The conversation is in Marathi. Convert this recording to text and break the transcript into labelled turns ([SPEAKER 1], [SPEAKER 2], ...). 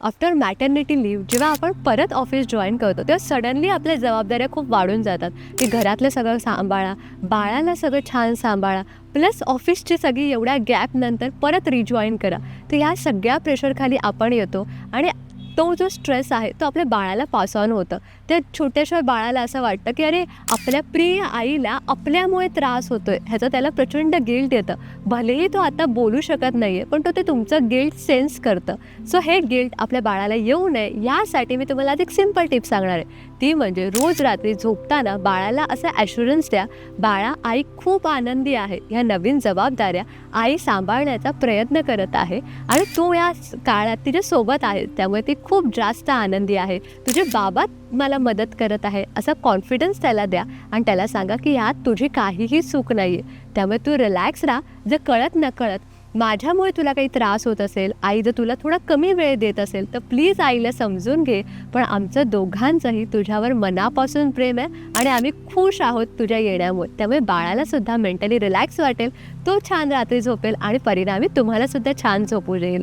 [SPEAKER 1] आफ्टर मॅटर्निटी लीव्ह जेव्हा आपण परत ऑफिस जॉईन करतो तेव्हा सडनली आपल्या जबाबदाऱ्या खूप वाढून जातात. की घरातलं सगळं सांभाळा बाळाला सगळं छान सांभाळा प्लस ऑफिसची सगळी एवढ्या गॅपनंतर परत रिजॉईन करा. तर ह्या सगळ्या प्रेशरखाली आपण येतो आणि तो जो स्ट्रेस आहे तो आपल्या बाळाला पास ऑन होतं. त्या छोट्याशा बाळाला असं वाटतं की अरे आपल्या प्रिय आईला आपल्यामुळे त्रास होतोय. ह्याचं त्याला प्रचंड गिल्ट येतं. भलेही तो आता बोलू शकत नाही आहे पण तो ते तुमचं गिल्ट सेन्स करतं. सो हे गिल्ट आपल्या बाळाला येऊ नये यासाठी मी तुम्हाला आज एक सिंपल टिप सांगणार आहे. ती म्हणजे रोज रात्री झोपताना बाळाला असा ॲश्युरन्स द्या बाळा आई खूप आनंदी आहे. ह्या नवीन जबाबदाऱ्या आई सांभाळण्याचा प्रयत्न करत आहे आणि तू या काळात काळात तिच्यासोबत आहे त्यामुळे ती खूप जास्त आनंदी आहे. तुझे बाबा मला मदत करत आहे असा कॉन्फिडन्स त्याला द्या आणि त्याला सांगा की यात तुझी काहीही चूक नाही आहे त्यामुळे तू रिलॅक्स राहा जर कळत न कळत माझ्यामुळे तुला काही त्रास होत असेल आई जर तुला थोडा कमी वेळ देत असेल तर प्लीज आईला समजून घे. पण आमचं दोघांचंही तुझ्यावर मनापासून प्रेम आहे आणि आम्ही खुश आहोत तुझ्या येण्यामुळे. त्यामुळे बाळाला सुद्धा मेंटली रिलॅक्स वाटेल तो छान रात्री झोपेल आणि परिणामी तुम्हाला सुद्धा छान झोपू येईल